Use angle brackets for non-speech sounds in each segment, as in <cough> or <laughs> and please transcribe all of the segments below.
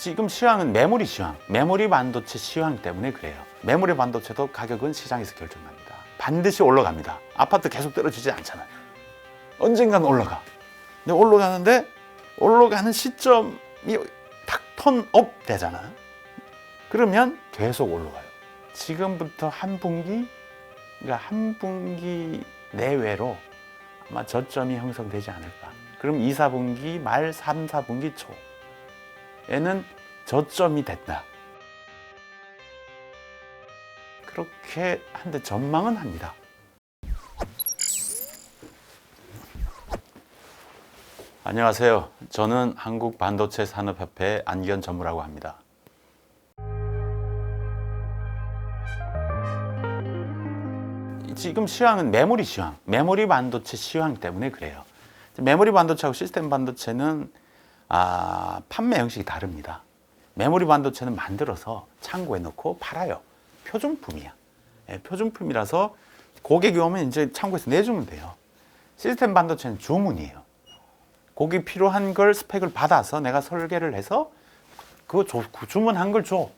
지금 시황은 메모리 시황, 메모리 반도체 시황 때문에 그래요. 메모리 반도체도 가격은 시장에서 결정납니다. 반드시 올라갑니다. 아파트 계속 떨어지지 않잖아요. 언젠간 올라가. 근데 올라가는데 올라가는 시점이 탁 턴업 되잖아요. 그러면 계속 올라가요. 지금부터 한 분기, 그러니까 한 분기 내외로 아마 저점이 형성되지 않을까. 그럼 2, 4분기 말 3, 4분기 초 에는 저점이 됐다. 그렇게 한데 전망은 합니다. 안녕하세요. 저는 한국 반도체 산업협회 안기현 전무라고 합니다. 지금 시황은 메모리 시황, 메모리 반도체 시황 때문에 그래요. 메모리 반도체하고 시스템 반도체는 아, 판매 형식이 다릅니다. 메모리 반도체는 만들어서 창고에 넣고 팔아요. 표준품이야. 예, 표준품이라서 고객이 오면 이제 창고에서 내주면 돼요. 시스템 반도체는 주문이에요. 고객 필요한 걸 스펙을 받아서 내가 설계를 해서 그거 줘, 그 주문한 걸 줘.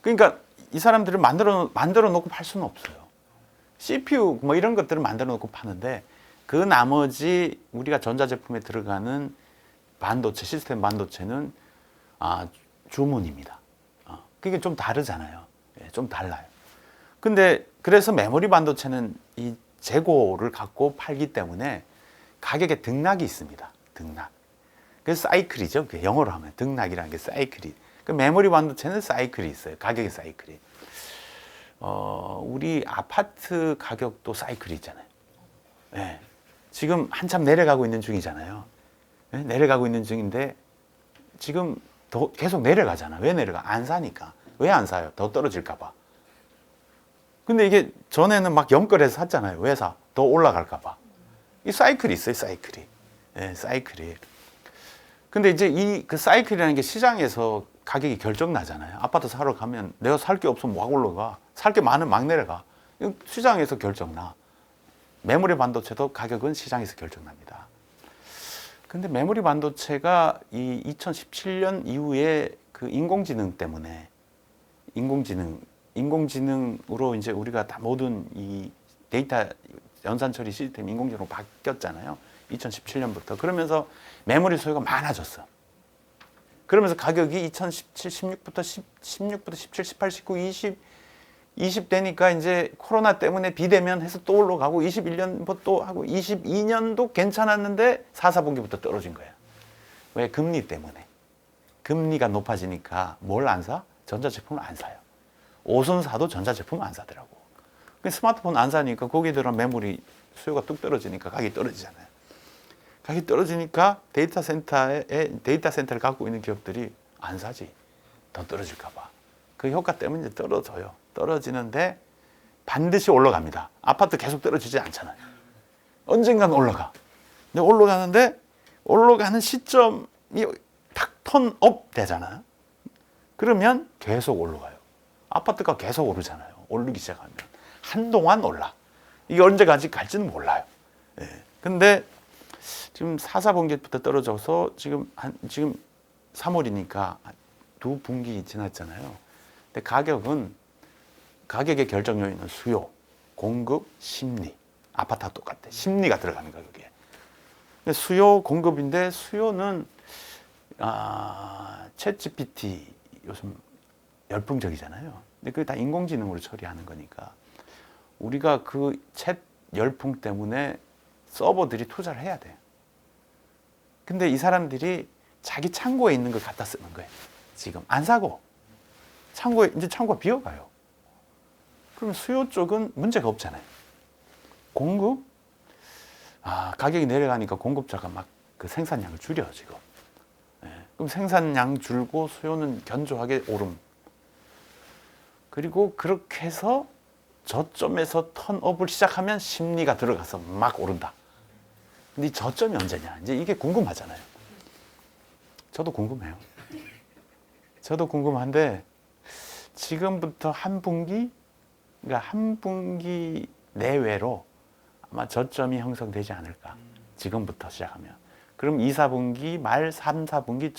그러니까 이 사람들을 만들어 만들어 놓고 팔 수는 없어요. CPU 뭐 이런 것들을 만들어 놓고 파는데 그 나머지 우리가 전자제품에 들어가는 반도체 시스템 반도체는 아, 주문입니다. 어, 그게 좀 다르잖아요. 예, 좀 달라요. 근데 그래서 메모리 반도체는 이 재고를 갖고 팔기 때문에 가격에 등락이 있습니다. 등락. 그래서 사이클이죠. 그 영어로 하면 등락이라는 게 사이클이. 그 메모리 반도체는 사이클이 있어요. 가격의 사이클이. 어, 우리 아파트 가격도 사이클이 있잖아요. 예. 지금 한참 내려가고 있는 중이잖아요. 예? 내려가고 있는 중인데 지금 더 계속 내려가잖아. 왜 내려가? 안 사니까. 왜 안 사요? 더 떨어질까 봐. 근데 이게 전에는 막 염걸해서 샀잖아요. 왜 사? 더 올라갈까 봐. 이 사이클이 있어요, 사이클이. 예, 사이클이. 근데 이제 이 그 사이클이라는 게 시장에서 가격이 결정 나잖아요. 아파트 사러 가면 내가 살 게 없으면 막 올라가. 살 게 많으면 막 내려가. 시장에서 결정 나. 메모리 반도체도 가격은 시장에서 결정납니다. 근데 메모리 반도체가 이 2017년 이후에 그 인공지능 때문에 인공지능 인공지능으로 이제 우리가 다 모든 이 데이터 연산 처리 시스템 인공지능으로 바뀌었잖아요. 2017년부터 그러면서 메모리 소요가 많아졌어. 그러면서 가격이 2017, 16부터 10, 16부터 17, 18, 19, 20, 20 되니까 이제 코로나 때문에 비대면 해서 또 올라가고 21년 또 하고 22년도 괜찮았는데 4, 4분기부터 떨어진 거야. 왜? 금리 때문에. 금리가 높아지니까 뭘 안 사? 전자제품을 안 사요. 옷은 사도 전자제품을 안 사더라고. 그 스마트폰 안 사니까 거기에 들어간 메모리 수요가 뚝 떨어지니까 가격이 떨어지잖아요. 가격이 떨어지니까 데이터 센터에 데이터 센터를 갖고 있는 기업들이 안 사지. 더 떨어질까 봐. 그 효과 때문에 떨어져요. 떨어지는데 반드시 올라갑니다. 아파트 계속 떨어지지 않잖아요. 언젠간 올라가. 근데 올라가는데 올라가는 시점이 탁 턴업 되잖아요. 그러면 계속 올라가요. 아파트가 계속 오르잖아요. 오르기 시작하면 한동안 올라. 이게 언제까지 갈지는 몰라요. 예. 근데 지금 4, 4분기부터 떨어져서 지금 한 지금 3월이니까 두 분기 지났잖아요. 근데 가격은 가격의 결정 요인은 수요, 공급, 심리. 아파트와 똑같아. 심리가 들어가는 가격에. 근데 수요, 공급인데 수요는 아, 챗 GPT 요즘 열풍적이잖아요. 근데 그게 다 인공지능으로 처리하는 거니까 우리가 그 챗 열풍 때문에 서버들이 투자를 해야 돼요. 근데 이 사람들이 자기 창고에 있는 걸 갖다 쓰는 거예요. 지금 안 사고 창고에 이제 창고가 비어가요. 그러면 수요 쪽은 문제가 없잖아요. 공급 아 가격이 내려가니까 공급자가 막 그 생산량을 줄여 지금. 예, 그럼 생산량 줄고 수요는 견조하게 오름. 그리고 그렇게 해서 저점에서 턴업을 시작하면 심리가 들어가서 막 오른다. 근데 이 저점이 언제냐? 이제 이게 궁금하잖아요. 저도 궁금해요. 저도 궁금한데 지금부터 한 분기, 그러니까 한 분기 내외로 아마 저점이 형성되지 않을까. 지금부터 시작하면. 그럼 2, 4분기 말 3, 4분기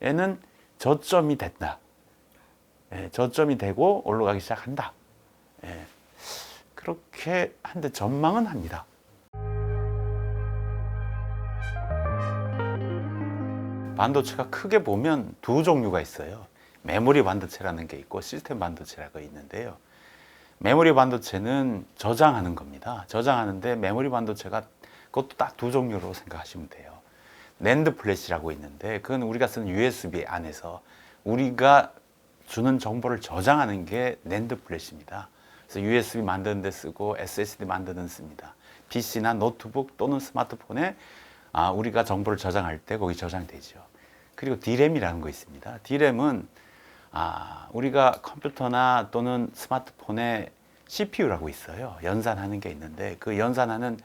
에는 저점이 됐다. 예, 저점이 되고 올라가기 시작한다. 예, 그렇게 한데 전망은 합니다. 반도체가 크게 보면 두 종류가 있어요. 메모리 반도체라는 게 있고 시스템 반도체라고 있는데요. 메모리 반도체는 저장하는 겁니다. 저장하는데 메모리 반도체가 그것도 딱 두 종류로 생각하시면 돼요. 낸드 플래시라고 있는데 그건 우리가 쓰는 USB 안에서 우리가 주는 정보를 저장하는 게 낸드 플래시입니다. 그래서 USB 만드는 데 쓰고 SSD 만드는 데 씁니다. PC나 노트북 또는 스마트폰에 아, 우리가 정보를 저장할 때 거기 저장되죠. 그리고 D램이라는 거 있습니다. D램은 아, 우리가 컴퓨터나 또는 스마트폰에 CPU라고 있어요. 연산하는 게 있는데 그 연산하는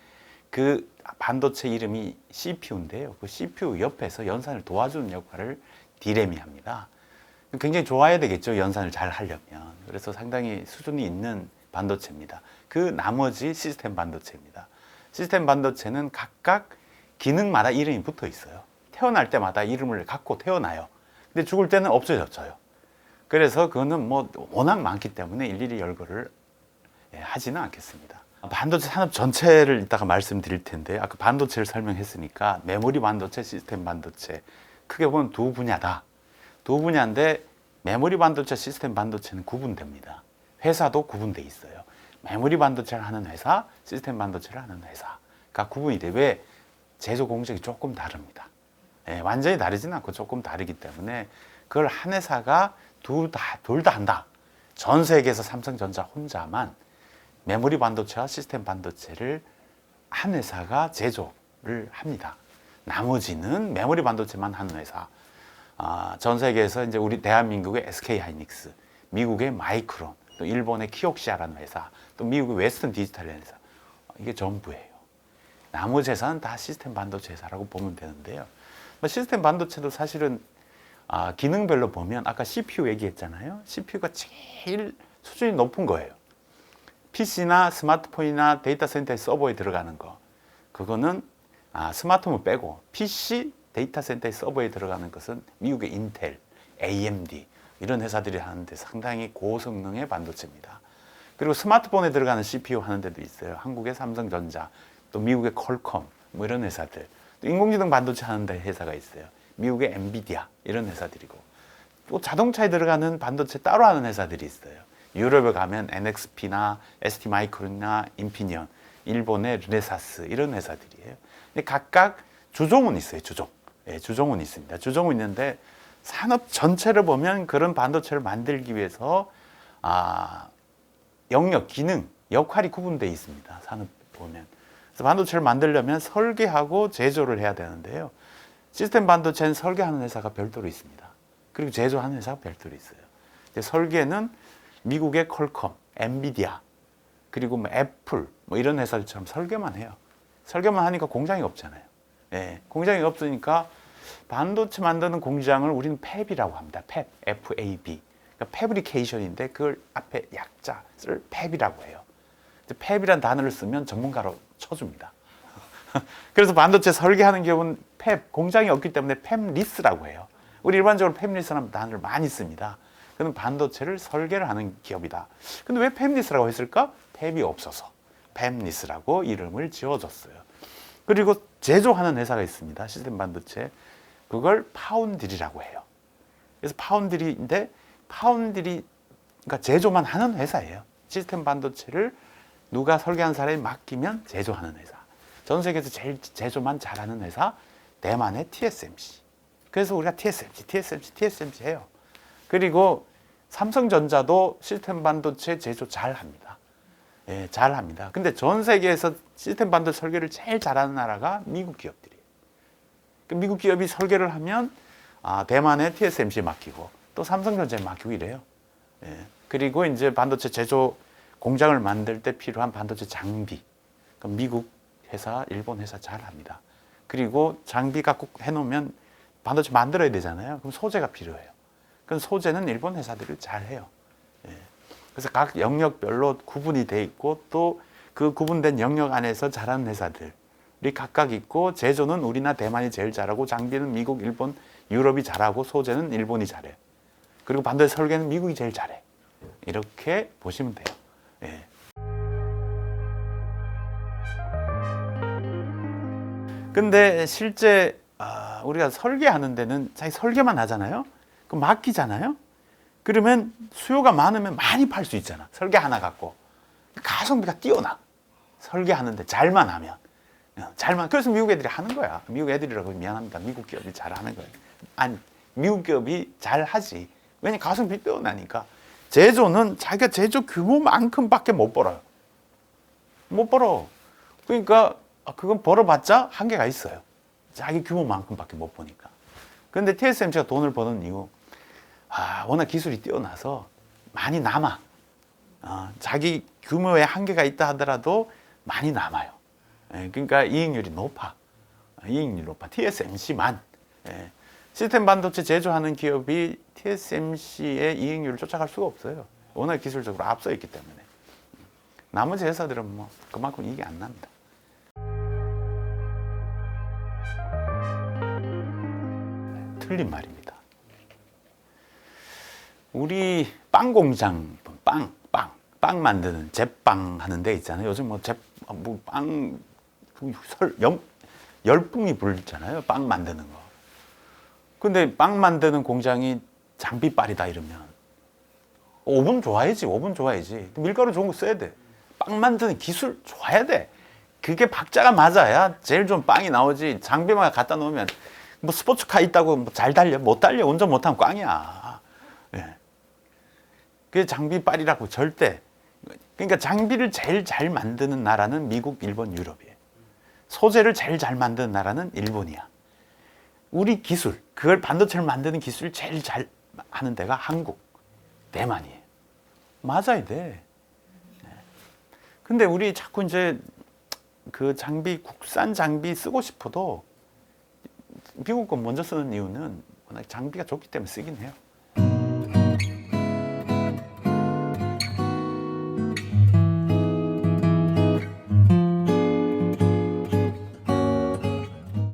그 반도체 이름이 CPU인데요. 그 CPU 옆에서 연산을 도와주는 역할을 D램이 합니다. 굉장히 좋아야 되겠죠. 연산을 잘 하려면. 그래서 상당히 수준이 있는 반도체입니다. 그 나머지 시스템 반도체입니다. 시스템 반도체는 각각 기능마다 이름이 붙어 있어요. 태어날 때마다 이름을 갖고 태어나요. 근데 죽을 때는 없어졌어요. 그래서 그거는 뭐 워낙 많기 때문에 일일이 열거를 예, 하지는 않겠습니다. 반도체 산업 전체를 이따가 말씀드릴 텐데 아까 반도체를 설명했으니까 메모리 반도체, 시스템 반도체 크게 보면 두 분야다. 두 분야인데 메모리 반도체, 시스템 반도체는 구분됩니다. 회사도 구분돼 있어요. 메모리 반도체를 하는 회사, 시스템 반도체를 하는 회사가 구분이 돼. 왜? 제조 공정이 조금 다릅니다. 예, 완전히 다르지는 않고 조금 다르기 때문에 그걸 한 회사가 둘 다, 한다. 전 세계에서 삼성전자 혼자만 메모리 반도체와 시스템 반도체를 한 회사가 제조를 합니다. 나머지는 메모리 반도체만 하는 회사. 아, 전 세계에서 이제 우리 대한민국의 SK 하이닉스, 미국의 마이크론, 또 일본의 키옥시아라는 회사, 또 미국의 웨스턴 디지털이라는 회사. 이게 전부예요. 나머지 회사는 다 시스템 반도체 회사라고 보면 되는데요. 뭐 시스템 반도체도 사실은 아, 기능별로 보면 아까 CPU 얘기했잖아요. CPU가 제일 수준이 높은 거예요. PC나 스마트폰이나 데이터 센터의 서버에 들어가는 거. 그거는 아, 스마트폰 빼고 PC 데이터 센터의 서버에 들어가는 것은 미국의 인텔, AMD 이런 회사들이 하는데 상당히 고성능의 반도체입니다. 그리고 스마트폰에 들어가는 CPU 하는 데도 있어요. 한국의 삼성전자, 또 미국의 퀄컴 뭐 이런 회사들. 또 인공지능 반도체 하는 데 회사가 있어요. 미국의 엔비디아 이런 회사들이고 또 자동차에 들어가는 반도체 따로 하는 회사들이 있어요. 유럽에 가면 NXP나 ST 마이크론이나 인피니언, 일본의 르네사스 이런 회사들이에요. 근데 각각 주종은 있어요. 주종. 예, 주종은 있습니다. 주종은 있는데 산업 전체를 보면 그런 반도체를 만들기 위해서 아, 영역, 기능, 역할이 구분되어 있습니다. 산업 보면. 그래서 반도체를 만들려면 설계하고 제조를 해야 되는데요. 시스템 반도체는 설계하는 회사가 별도로 있습니다. 그리고 제조하는 회사가 별도로 있어요. 설계는 미국의 퀄컴, 엔비디아, 그리고 뭐 애플 뭐 이런 회사들처럼 설계만 해요. 설계만 하니까 공장이 없잖아요. 예, 공장이 없으니까 반도체 만드는 공장을 우리는 팹이라고 합니다. 팹, F-A-B. 그러니까 패브리케이션인데 그걸 앞에 약자를 팹이라고 해요. 팹이란 단어를 쓰면 전문가로 쳐줍니다. <laughs> 그래서 반도체 설계하는 경우는 팹, 공장이 없기 때문에 팹리스라고 해요. 우리 일반적으로 팹리스라는 단어를 많이 씁니다. 그는 반도체를 설계를 하는 기업이다. 근데 왜 팹리스라고 했을까? 팹이 없어서 팹리스라고 이름을 지어줬어요. 그리고 제조하는 회사가 있습니다. 시스템 반도체. 그걸 파운드리라고 해요. 그래서 파운드리인데 파운드리 그러니까 제조만 하는 회사예요. 시스템 반도체를 누가 설계한 사람이 맡기면 제조하는 회사. 전 세계에서 제일 제조만 잘하는 회사 대만의 TSMC. 그래서 우리가 TSMC, TSMC, TSMC 해요. 그리고 삼성전자도 시스템 반도체 제조 잘 합니다. 예, 잘 합니다. 근데 전 세계에서 시스템 반도체 설계를 제일 잘하는 나라가 미국 기업들이에요. 그 미국 기업이 설계를 하면 아, 대만의 TSMC에 맡기고 또 삼성전자에 맡기고 이래요. 예. 그리고 이제 반도체 제조 공장을 만들 때 필요한 반도체 장비. 미국 회사, 일본 회사 잘 합니다. 그리고 장비가 꼭 해놓으면 반도체 만들어야 되잖아요. 그럼 소재가 필요해요. 그럼 소재는 일본 회사들이 잘 해요. 예. 그래서 각 영역별로 구분이 돼 있고 또 그 구분된 영역 안에서 잘하는 회사들이 각각 있고 제조는 우리나 대만이 제일 잘하고 장비는 미국, 일본 유럽이 잘하고 소재는 일본이 잘해. 그리고 반도체 설계는 미국이 제일 잘해. 이렇게 보시면 돼요. 예. 근데 실제 아, 우리가 설계하는 데는 자기 설계만 하잖아요. 그럼 맡기잖아요. 그러면 수요가 많으면 많이 팔 수 있잖아. 설계 하나 갖고 가성비가 뛰어나. 설계하는데 잘만 하면 어, 잘만 그래서 미국 애들이 하는 거야. 미국 애들이라고 미안합니다. 미국 기업이 잘 하는 거예요. 아니 미국 기업이 잘 하지. 왜냐 가성비 뛰어나니까. 제조는 자기가 제조 규모만큼밖에 못 벌어요. 못 벌어. 그러니까 아, 그건 벌어봤자 한계가 있어요. 자기 규모만큼밖에 못 보니까. 근데 TSMC가 돈을 버는 이유, 아, 워낙 기술이 뛰어나서 많이 남아. 어, 자기 규모에 한계가 있다 하더라도 많이 남아요. 예, 그러니까 이익률이 높아. 어, 이익률이 높아. TSMC만. 예. 시스템 반도체 제조하는 기업이 TSMC의 이익률을 쫓아갈 수가 없어요. 워낙 기술적으로 앞서 있기 때문에. 나머지 회사들은 뭐 그만큼 이익이 안 납니다. 틀린 말입니다. 우리 빵 공장, 빵, 빵, 빵 만드는 제빵 하는 데 있잖아요. 요즘 뭐 제, 뭐 빵, 설, 열, 열풍이 불잖아요. 빵 만드는 거. 근데 빵 만드는 공장이 장비빨이다 이러면 오븐 좋아야지, 오븐 좋아야지. 밀가루 좋은 거 써야 돼. 빵 만드는 기술 좋아야 돼. 그게 박자가 맞아야 제일 좋은 빵이 나오지. 장비만 갖다 놓으면 뭐 스포츠카 있다고 뭐잘 달려? 못 달려. 운전 못하면 꽝이야. 예. 그게 장비빨이라고 절대. 그러니까 장비를 제일 잘 만드는 나라는 미국, 일본, 유럽이에요. 소재를 제일 잘 만드는 나라는 일본이야. 우리 기술, 그걸 반도체를 만드는 기술을 제일 잘 하는 데가 한국, 대만이에요. 맞아야 돼. 네. 근데 우리 자꾸 이제 그 장비, 국산 장비 쓰고 싶어도 미국 거 먼저 쓰는 이유는 워낙 장비가 좋기 때문에 쓰긴 해요.